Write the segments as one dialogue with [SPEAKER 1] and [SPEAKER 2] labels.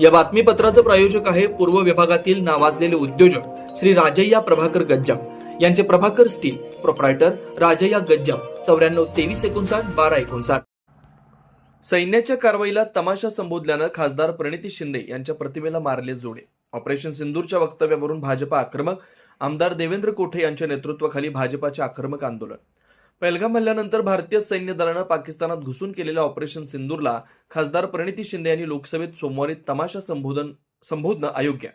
[SPEAKER 1] या बातमीपत्राचं प्रायोजक आहे पूर्व विभागातील नावाजलेले उद्योजक श्री राजय्या प्रभाकर गज्जाम. यांचे प्रभाकर स्टील प्रोप्रायटर राजय्या गज्जाम. चौऱ्याण्णव तेवीस एकोणसाठ बारा एकोणसाठ. सैन्याच्या कारवाईला तमाशा संबोधल्यानं खासदार प्रणिती शिंदे यांच्या प्रतिमेला मारले जोडे. ऑपरेशन सिंदूरच्या वक्तव्यावरून भाजपा आक्रमक. आमदार देवेंद्र कोठे यांच्या नेतृत्वाखाली भाजपाचे आक्रमक आंदोलन. पहलगाम हल्ल्यानंतर भारतीय सैन्य दलानं पाकिस्तानात घुसून केलेल्या ऑपरेशन सिंदूरला खासदार प्रणिती शिंदे यांनी लोकसभेत सोमवारी तमाशा संबोधन संबोधणं अयोग्य.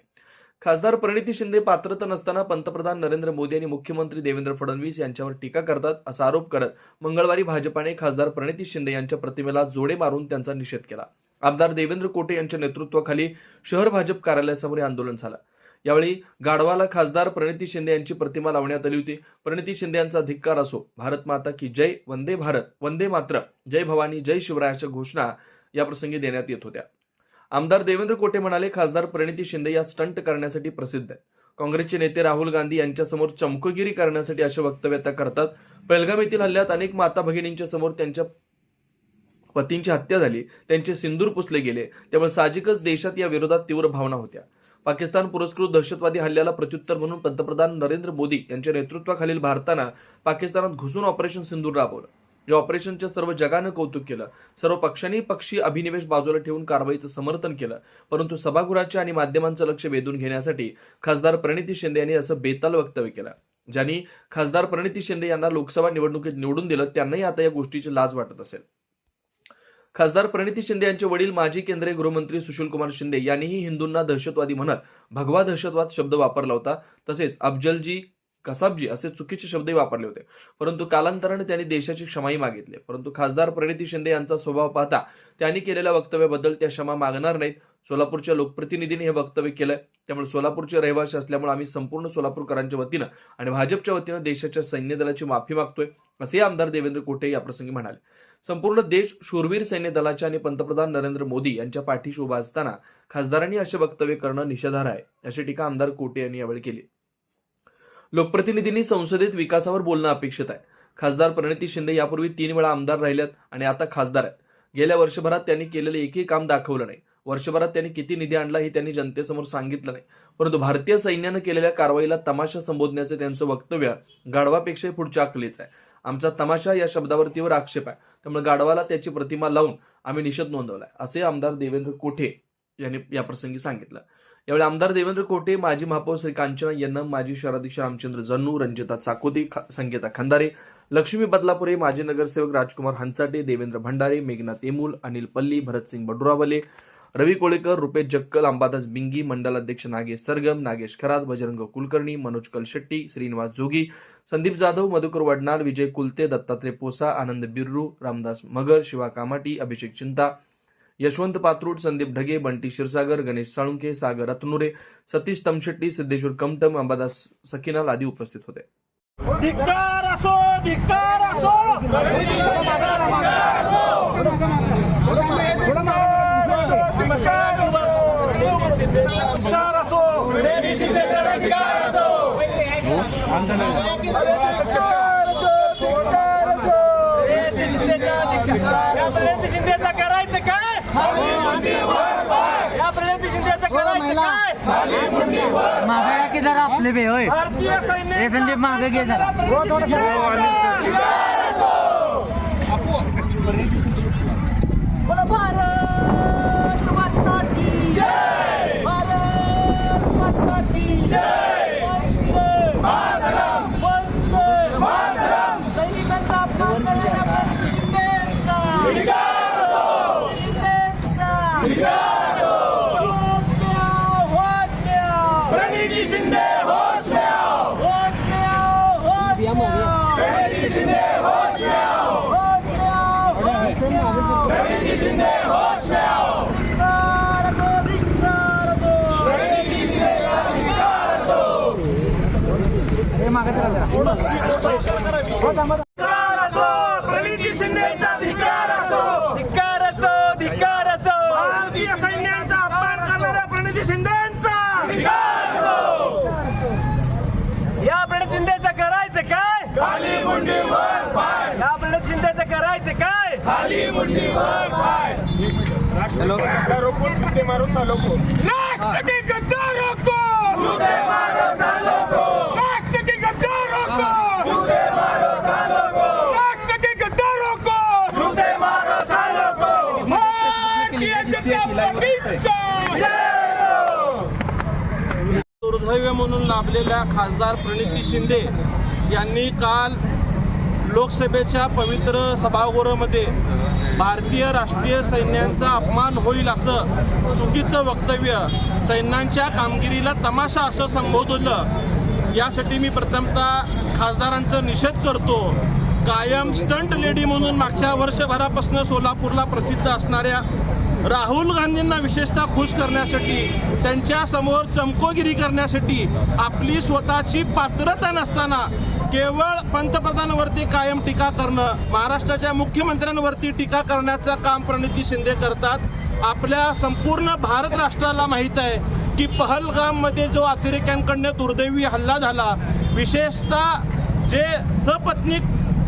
[SPEAKER 1] खासदार प्रणिती शिंदे पात्रता नसताना पंतप्रधान नरेंद्र मोदी आणि मुख्यमंत्री देवेंद्र फडणवीस यांच्यावर टीका करतात असा आरोप करत मंगळवारी भाजपाने खासदार प्रणिती शिंदे यांच्या प्रतिमेला जोडे मारून त्यांचा निषेध केला. आमदार देवेंद्र कोटे यांच्या नेतृत्वाखाली शहर भाजप कार्यालयासमोर हे आंदोलन झालं. यावेळी गाढवाला खासदार प्रणिती शिंदे यांची प्रतिमा लावण्यात आली होती. प्रणिती शिंदे यांचा धिक्कार असो भारत माता की जय वंदे भारत वंदे मात्र जय भवानी जय शिवराय अशा घोषणा या प्रसंगी देण्यात येत होत्या. आमदार देवेंद्र कोटे म्हणाले खासदार प्रणिती शिंदे या स्टंट करण्यासाठी प्रसिद्ध आहेत. काँग्रेसचे नेते राहुल गांधी यांच्यासमोर चमकगिरी करण्यासाठी असे वक्तव्य त्या करतात. पहलगाम येथील हल्ल्यात अनेक माता भगिनींच्या समोर त्यांच्या पतींची हत्या झाली त्यांचे सिंदूर पुसले गेले. त्यामुळे साहजिकच देशात या विरोधात तीव्र भावना होत्या. पाकिस्तान पुरस्कृत दहशतवादी हल्ल्याला प्रत्युत्तर म्हणून पंतप्रधान नरेंद्र मोदी यांच्या नेतृत्वाखालील भारतानं पाकिस्तानात घुसून ऑपरेशन सिंदूर राबवलं. या ऑपरेशनच्या सर्व जगानं कौतुक केलं. सर्व पक्षांनी पक्षी अभिनिवेश बाजूला ठेवून कारवाईचं समर्थन केलं. परंतु सभागृहाच्या आणि माध्यमांचं लक्ष वेधून घेण्यासाठी खासदार प्रणिती शिंदे यांनी असं बेताल वक्तव्य केलं. ज्यांनी खासदार प्रणिती शिंदे यांना लोकसभा निवडणुकीत निवडून दिलं त्यांनाही आता या गोष्टीची लाज वाटत असेल. खासदार प्रणिती शिंदे यांचे वडील माजी केंद्रीय गृहमंत्री सुशीलकुमार शिंदे यांनीही हिंदूंना दहशतवादी म्हणत भगवा दहशतवाद शब्द वापरला होता. तसेच अफजलजी कसाबजी असे चुकीचे शब्दही वापरले होते. परंतु कालांतराने त्यांनी देशाची क्षमाही मागितली. परंतु खासदार प्रणिती शिंदे यांचा स्वभाव पाहता त्यांनी केलेल्या वक्तव्याबद्दल त्या क्षमा मागणार नाहीत. सोलापूरच्या लोकप्रतिनिधींनी हे वक्तव्य केलंय. त्यामुळे सोलापूरचे रहिवासी असल्यामुळे आम्ही संपूर्ण सोलापूरकरांच्या वतीनं आणि भाजपच्या वतीनं देशाच्या सैन्य दलाची माफी मागतोय असे आमदार देवेंद्र कोटे याप्रसंगी म्हणाले. संपूर्ण देश शूरवीर सैन्य दलाच्या आणि पंतप्रधान नरेंद्र मोदी यांच्या पाठीशी उभा असताना खासदारांनी असे वक्तव्य करणं निषेधार्ह आहे अशी टीका आमदार कोटे यांनी यावेळी केली. लोकप्रतिनिधींनी संसदेत विकासावर बोलणं अपेक्षित आहे. खासदार प्रणिती शिंदे यापूर्वी तीन वेळा आमदार राहिल्यात आणि आता खासदार आहेत. गेल्या वर्षभरात त्यांनी केलेलं एकही काम दाखवलं नाही. वर्षभरात त्यांनी किती निधी आणला हे त्यांनी जनतेसमोर सांगितलं नाही. परंतु भारतीय सैन्यानं केलेल्या कारवाईला तमाशा संबोधण्याचं त्यांचं वक्तव्य गाढवापेक्षाही पुढच्या अकलीच आहे. आमचा तमाशा या शब्दावरतीवर आक्षेप आहे. त्यामुळे गाढवाला त्याची प्रतिमा लावून आम्ही निषेध नोंदवलाय असे आमदार देवेंद्र कोठे यांनी याप्रसंगी सांगितलं. यावेळी आमदार देवेंद्र कोटे माजी महापौर श्री कांचना यन्नम माजी शहराध्यक्ष रामचंद्र जन्नू रंजिता चाकोती ख- संगीता खंदारे लक्ष्मी बदलापुरे माजी नगरसेवक राजकुमार हंसाटे देवेंद्र भंडारे मेघना तेमूल अनिल पल्ली भरतसिंग बडुरावले रवी कोळेकर रुपेश जक्कल अंबादास बिंगी मंडल अध्यक्ष नागेश सरगम नागेश खरात बजरंग कुलकर्णी मनोज कलशेट्टी श्रीनिवास जोगी संदीप जाधव मधुकर वडनाल विजय कुलते दत्तात्रय पोसा आनंद बिर्रू रामदास मगर शिवा कामाटी अभिषेक चिंता यशवंत पात्रूड संदीप ढगे बंटी क्षीरसागर गणेश साळुंके सागर रत्नुरे सतीश तमशेट्टी सिद्धेश्वर कमटम अंबादास सकिनाल आदी उपस्थित होते.
[SPEAKER 2] धिक्कार असो धिक्कार असो धिक्कार असो धिक्कार असो या प्रणिती शिंदेचं करायचं काय या प्रणिती शिंदेचं करायचं काय
[SPEAKER 3] मागे या की जरा आपले बे होय
[SPEAKER 2] भारतीय सैन्य
[SPEAKER 3] हे संदीप मागे घे जरा
[SPEAKER 2] बोला भारत माता की जय भारत माता की जय वंदे मातरम वंदे मातरम सैनिकांचा अपमान करणाऱ्या शिंदेचा शिंदेचा प्रणिती शिंदे होश में आओ होश में आओ होश में आओ प्रणिती शिंदे होश में आओ होश में आओ होश में आओ प्रणिती शिंदे होश में आओ धिक्कार दो धिक्कार दो प्रणिती शिंदे धिक्कार दो
[SPEAKER 3] हे मागे जरा
[SPEAKER 2] धिक्कार असो प्रणिती शिंदेचा धिक्कार असो धिक्कार असो धिक्कार असो भारतीय सैन्याचा अपमान करणाऱ्या प्रणिती शिंदेचा धिक्कार असो या प्रणित शिंदेचं करायचं काय खाली मुंडीवर पाय या प्रणित शिंदेचं करायचं काय खाली मुंडीवर पाय
[SPEAKER 4] गद्दारों को जूते मारो सालों को राष्ट्र के गद्दारों को जूते मारो सालों को राष्ट्र के गद्दारों को जूते मारो सालों को राष्ट्र के गद्दारों को जूते मारो सालों को भारतीय जनता पार्टीचा
[SPEAKER 2] दुर्दैव म्हणून लाभलेल्या खासदार प्रणिती शिंदे यांनी काल लोकसभेच्या पवित्र सभागृहामध्ये भारतीय राष्ट्रीय सैन्यांचा अपमान होईल असं चुकीचं वक्तव्य सैन्यांच्या कामगिरीला तमाशा असं संबोधलं. यासाठी मी प्रथमतः खासदारांचा निषेध करतो. कायम स्टंट लेडी म्हणून मागच्या वर्षभरापासून सोलापूरला प्रसिद्ध असणाऱ्या राहुल गांधींना विशेषतः खुश करण्यासाठी त्यांच्यासमोर चमकोगिरी करण्यासाठी आपली स्वतःची पात्रता नसताना केवळ पंतप्रधानांवरती कायम टीका करणं महाराष्ट्राच्या मुख्यमंत्र्यांवरती टीका करण्याचं काम प्रणिती शिंदे करतात. आपल्या संपूर्ण भारत राष्ट्राला माहीत आहे की पहलगाममध्ये जो अतिरेक्यांकडनं दुर्दैवी हल्ला झाला विशेषतः जे सपत्नीक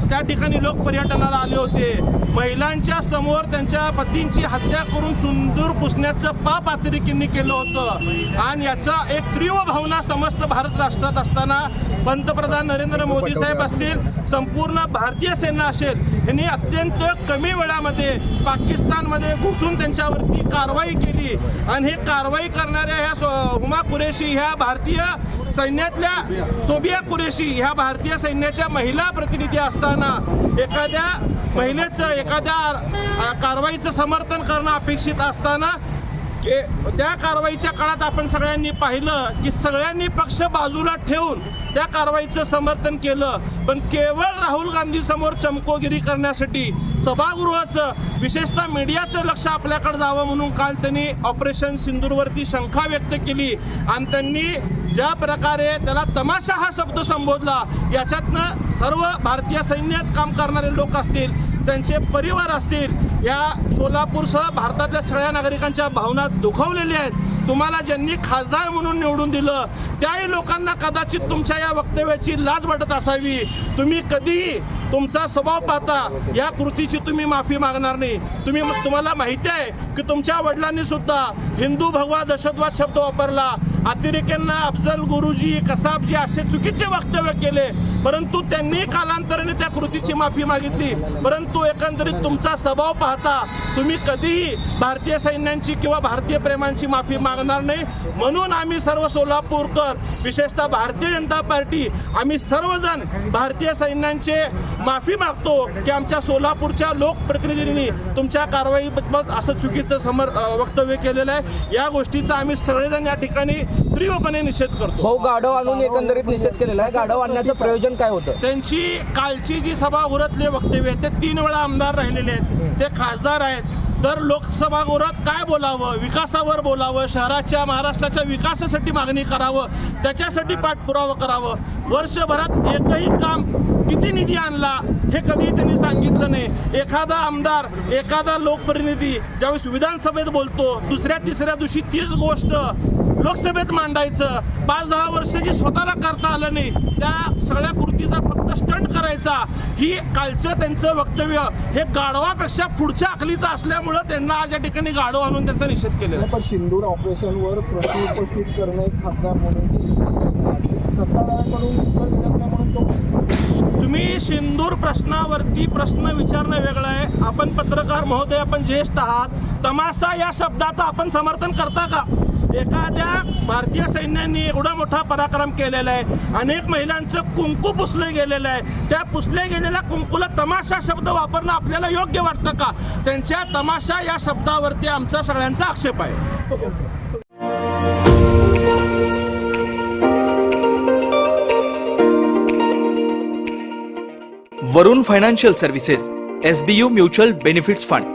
[SPEAKER 2] त्या ठिकाणी लोक पर्यटनाला आले होते. महिलांच्या समोर त्यांच्या पतींची हत्या करून सुंदूर पुसण्याचं पाप अतिरेकींनी केलं होतं. आणि याचा एक तीव्र भावना समस्त भारत राष्ट्रात असताना पंतप्रधान नरेंद्र मोदी साहेब असतील संपूर्ण भारतीय सेना असेल यांनी अत्यंत कमी वेळामध्ये पाकिस्तानमध्ये घुसून त्यांच्यावरती कारवाई केली. आणि हे कारवाई करणाऱ्या ह्या हुमा कुरेशी ह्या भारतीय सैन्यातल्या सोबिया कुरेशी ह्या भारतीय सैन्याच्या महिला प्रतिनिधी असताना एखाद्या महिलेचं एखाद्या कारवाईचं समर्थन करणं अपेक्षित असताना त्या कारवाईच्या काळात आपण सगळ्यांनी पाहिलं की सगळ्यांनी पक्ष बाजूला ठेवून त्या कारवाईचं समर्थन केलं. पण केवळ राहुल गांधी समोर चमकोगिरी करण्यासाठी सभागृहाचं विशेषतः मीडियाचं लक्ष आपल्याकडे जावं म्हणून काल त्यांनी ऑपरेशन सिंदूरवरती शंका व्यक्त केली. आणि त्यांनी ज्या प्रकारे त्याला तमाशा हा शब्द संबोधला याच्यातनं सर्व भारतीय सैन्यात काम करणारे लोक असतील त्यांचे परिवार असतील या सोलापूरसह भारतातल्या सगळ्या नागरिकांच्या भावना दुखावलेल्या आहेत. तुम्हाला ज्यांनी खासदार म्हणून निवडून दिलं त्याही लोकांना कदाचित तुमच्या या वक्तव्याची लाज वाटत असावी. तुम्ही कधीही तुमचा स्वभाव पाहता या कृतीची तुम्ही माफी मागणार नाही. तुम्ही तुम्हाला माहिती आहे की तुमच्या वडिलांनी सुद्धा हिंदू भगवा दहशतवाद शब्द वापरला. अतिरेक्यांना अफजल गुरुजी कसाबजी असे चुकीचे वक्तव्य केले. परंतु त्यांनी कालांतराने त्या कृतीची माफी मागितली. परंतु एकंदरीत तुमचा स्वभाव पाहता तुम्ही कधीही भारतीय सैन्यांची किंवा भारतीय प्रेमांची माफी मागणार नाही. म्हणून आम्ही सर्व सोलापूरकर विशेषतः भारतीय जनता पार्टी आम्ही सर्वजण भारतीय सैन्यांचे माफी मागतो की आमच्या सोलापूरच्या लोकप्रतिनिधींनी तुमच्या कारवाईबद्दल असं चुकीचं समर वक्तव्य केलेलं आहे. या गोष्टीचा आम्ही सगळेजण या ठिकाणी तीव्रपणे निषेध करतो.
[SPEAKER 5] भाऊ गाढव आणून एकंदरीत निषेध केलेला आहे. गाढव आणण्याचं प्रयोजन काय होतं?
[SPEAKER 2] त्यांची कालची जी सभागृहातले वक्तव्य आहेत ते तीन वेळा आमदार राहिलेले आहेत. ते खासदार आहेत. तर लोकसभागृहात काय बोलावं? विकासावर बोलावं? शहराच्या महाराष्ट्राच्या विकासासाठी मागणी करावं? त्याच्यासाठी पाठपुरावा करावं? वर्षभरात एकही काम किती निधी आणला हे कधी त्यांनी सांगितलं नाही. एखादा आमदार एखादा लोकप्रतिनिधी ज्यावेळेस विधानसभेत बोलतो दुसऱ्या तिसऱ्या दिवशी तीच गोष्ट लोकसभेत मांडायचं. पाच दहा वर्ष जे स्वतःला करता आलं नाही त्या सगळ्या कृतीचा फक्त स्टंट करायचा. ही कालचं त्यांचं वक्तव्य. हे गाढवापेक्षा पुढच्या अकलीचं असल्यामुळं त्यांना आज या ठिकाणी गाढव आणून त्यांचा निषेध केलेला
[SPEAKER 6] पण सिंदूर ऑपरेशनवर प्रश्न उपस्थित करणे खासदार म्हणून
[SPEAKER 2] तुम्ही सिंदूर प्रश्नावरती प्रश्न विचारणं वेगळं आहे. आपण पत्रकार महोदय आपण ज्येष्ठ आहात. तमाशा या शब्दाचं आपण समर्थन करता का? एखाद्या भारतीय सैन्यांनी एवढा मोठा पराक्रम केलेला आहे. अनेक महिलांचं कुंकू पुसलं गेलेलं आहे. त्या पुसले गेलेल्या कुंकूला तमाशा शब्द वापरणं आपल्याला योग्य वाटतं का? त्यांच्या तमाशा या शब्दावरती आमचा सगळ्यांचा आक्षेप आहे.
[SPEAKER 1] Varun financial services S B U mutual benefits fund.